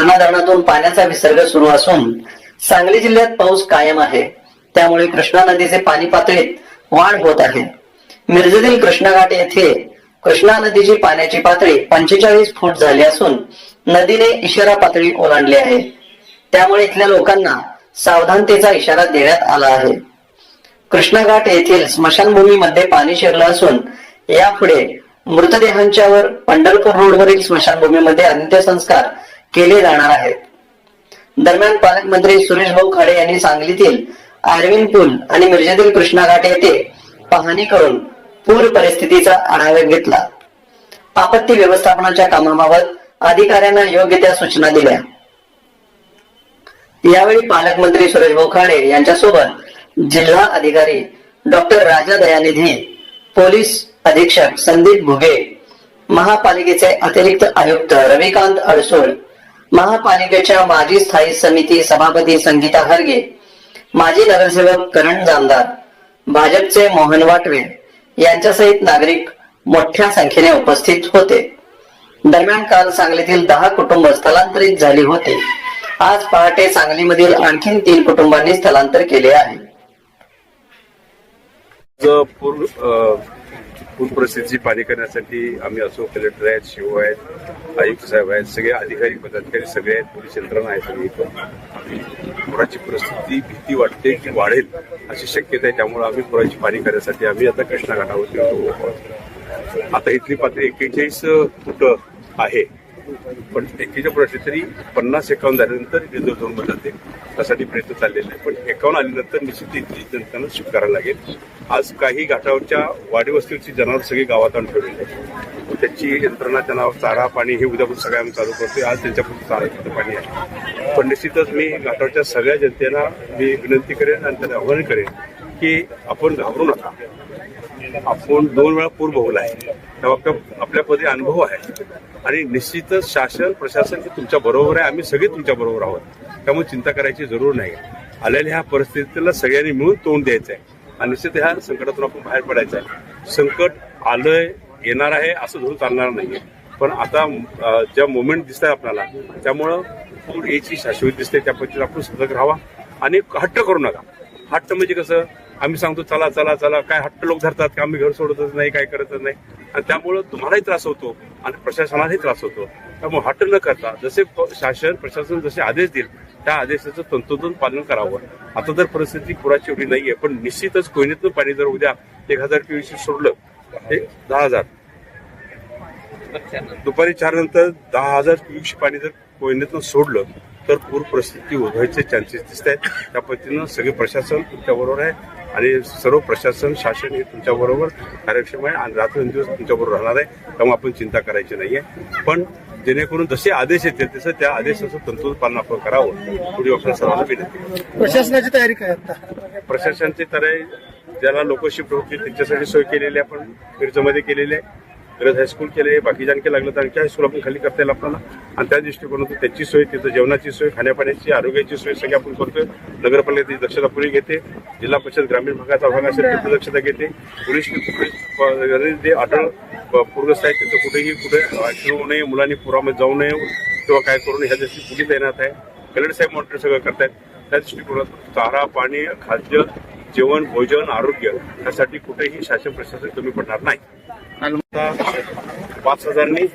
करणा धरणातून पाण्याचा विसर्ग सुरू असून सांगली जिल्ह्यात पाऊस कायम आहे. त्यामुळे कृष्णा नदीचे पाणी पातळीत वाढ होत आहे. मिरजेतील कृष्णाघाट येथे कृष्णा नदीची पाण्याची पातळी पंचेचाळीस फूट झाली असून नदीने इशारा पातळी ओलांडली आहे. त्यामुळे इथल्या लोकांना सावधानतेचा इशारा देण्यात आला आहे. कृष्णाघाट येथील स्मशानभूमीमध्ये पाणी शिरलं असून यापुढे मृतदेहांच्यावर पंढरपूर रोडवरील स्मशानभूमीमध्ये अंत्यसंस्कार केले जाणार आहेत. दरम्यान पालकमंत्री सुरेश भाऊ खाडे यांनी सांगलीतील आर्विन पूल आणि मिरजेतील कृष्णाघाट येथे पाहणी करून पूर परिस्थितीचा आढावा घेतला. आपत्ती व्यवस्थापनाच्या कामाबाबत अधिकाऱ्यांना योग्य त्या सूचना दिल्या. यावेळी पालकमंत्री सुरेश भाऊ खाडे यांच्यासोबत जिल्हा अधिकारी डॉक्टर राजा दयानिधी पोलीस अधीक्षक संदीप भुगे महापालिकेचे अतिरिक्त आयुक्त रविकांत अडसूळ महापालिकेच्या माजी स्थायी समिती सभापती संगीता हरगे माजी नगरसेवक करण जामदार भाजपचे मोहन वाटवे यांच्यासहित नागरिक मोठ्या संख्येने उपस्थित होते. दरम्यान काल सांगलीतील दहा कुटुंब स्थलांतरित झाली होती. आज पहाटे सांगलीमधील आणखीन तीन कुटुंबांनी स्थलांतर केले आहे. ज पूर पाणी करण्यासाठी आम्ही असो कलेक्टर आहेत शिव आहेत आयुक्त साहेब आहेत सगळे अधिकारी पदाधिकारी सगळे आहेत पोलीस यंत्रणा आहे सगळी इथं. पुराची परिस्थिती भीती वाटते की वाढेल अशी शक्यता आहे त्यामुळे आम्ही पुराची पाणी करण्यासाठी आम्ही आता कृष्णा घाटावरती आता इथली पातळी एक्केचाळीस फुट आहे. पण एकेच्या पुढे तरी पन्नास एकावन्न झाल्यानंतर रिझर्व झोनमध्ये जाते त्यासाठी प्रयत्न चाललेले आहे. पण एकावन्न आल्यानंतर निश्चित जनतांना स्वीकारायला करायला लागेल. आज काही घाटावरच्या वाडीवस्तीची जनावर सगळी गावात आणून ठेवलेली आहे त्याची यंत्रणा त्यांना चारा पाणी हे उद्यापासून सगळ्या आम्ही चालू करतोय. आज त्यांच्यापासून चारा तिथं पाणी आहे. पण निश्चितच मी घाटावरच्या सगळ्या जनतेला मी विनंती करेन आणि त्यांना आव्हान करेन की आपण घाबरू नका. आपण दोन वेळा पूर भोगला आहे. तेव्हा आपल्या आपल्यामध्ये अनुभव आहे. आणि निश्चितच शासन प्रशासन हे तुमच्या बरोबर आहे. आम्ही सगळे तुमच्या बरोबर आहोत. त्यामुळे चिंता करायची जरूर नाही. आलेल्या ह्या परिस्थितीला सगळ्यांनी मिळून तोंड द्यायचं आहे आणि निश्चित ह्या संकटातून आपण बाहेर पडायचं आहे. संकट आलंय येणार आहे असं धरून चालणार नाहीये. पण आता ज्या मोमेंट दिसत आहे आपल्याला त्यामुळं पूर याची शाश्वत दिसते. त्या पद्धतीने आपण सतर्क राहावा. आणि हट्ट करू नका. हट्ट म्हणजे कसं? आम्ही सांगतो चला चला चला काय हट्ट लोक धरतात की? आम्ही घर सोडतच नाही काय करतच नाही. आणि त्यामुळं तुम्हालाही त्रास होतो आणि प्रशासनालाही त्रास होतो. त्यामुळे हट्ट न करता जसे प- शासन प्रशासन जसे आदेश देईल त्या आदेशाचं तंतोतंत पालन करावं. आता तर परिस्थिती पुराची एवढी नाहीये पण निश्चितच कोयनेतून पाणी जर उद्या एक हजार पीवीसी सोडलं हे दहा हजार. दुपारी चार नंतर दहा हजार क्युबिक पाणी जर कोयनेतून सोडलं तर पूर परिस्थिती उद्भवायचे चान्सेस दिसत आहेत. त्या पद्धतीनं सगळे प्रशासन तुमच्या बरोबर आहे आणि सर्व प्रशासन शासन हे तुमच्या बरोबर कार्यक्षम आहे आणि रात्रंदिवस तुमच्या बरोबर राहणार आहे. त्यामुळे आपण चिंता करायची नाहीये पण जेणेकरून जसे आदेश येतील तसं त्या आदेशाचं तंतोतंत पालन आपण करावं. पुढे आपल्या सर्वांना विनंती प्रशासनाची तयारी काय आता? प्रशासनाची तर ज्याला लोक शिफ्ट होतील त्यांच्यासाठी सोय केलेली आहे आपण मिरजमध्ये केलेली आहे. मिरज हायस्कूल केले बाकी आणखी लागलं तर आणखी हायस्कूल आपण खाली करता येईल आपल्याला. आणि त्या दृष्टिकोनातून त्याची सोय तिथं जेवणाची सोय खाण्यापाण्याची आरोग्याची सोय सगळी आपण करतोय. नगरपालिका दक्षता पुरी घेते. जिल्हा परिषद ग्रामीण भागाचा भाग असेल तिथं दक्षता घेते. पोलीस जे आढळ पूरग्रस्त आहेत तिथं कुठेही कुठे होऊ नये मुलांनी पुरामध्ये जाऊ नये किंवा काय करू नये ह्या दृष्टी पुढे तैनात आहे. कलेक्टर साहेब मॉनिटर सगळं करतायत. त्या दृष्टिकोनातून चारा पाणी खाद्य जेवण भोजन आरोग्य यासाठी कुठेही शासन प्रशासन कमी पडणार नाही. आता पाच हजारनी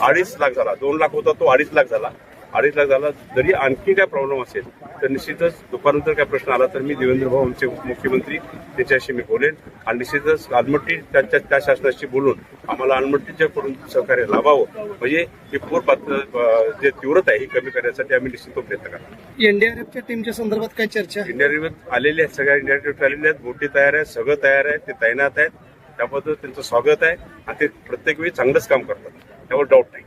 अडीच लाख झाला. दोन लाख होता तो अडीच लाख झाला. अडीच लाख झाला. जरी आणखी काय प्रॉब्लेम असेल तर निश्चितच दुपारनंतर काय प्रश्न आला तर मी देवेंद्र भाऊ आमचे उपमुख्यमंत्री त्याच्याशी मी बोलेन. आणि निश्चितच आलमट्टी त्यांच्या त्या शासनाशी बोलून आम्हाला आलमट्टीच्या कडून सहकार्य लाभावं. म्हणजे ही पूर जे तीव्रता आहे ही कमी करण्यासाठी आम्ही निश्चित तो प्रयत्न करणार. एनडीआरएफच्या टीमच्या संदर्भात काय चर्चा? आलेले आहेत सगळ्या इंडिया रिव्हर आलेले आहेत बोटी तयार आहेत सगळं तयार आहे ते तैनात आहेत. त्याबद्दल त्यांचं स्वागत आहे आणि ते प्रत्येक वेळी चांगलंच काम करतात. त्यावर डाऊट नाही.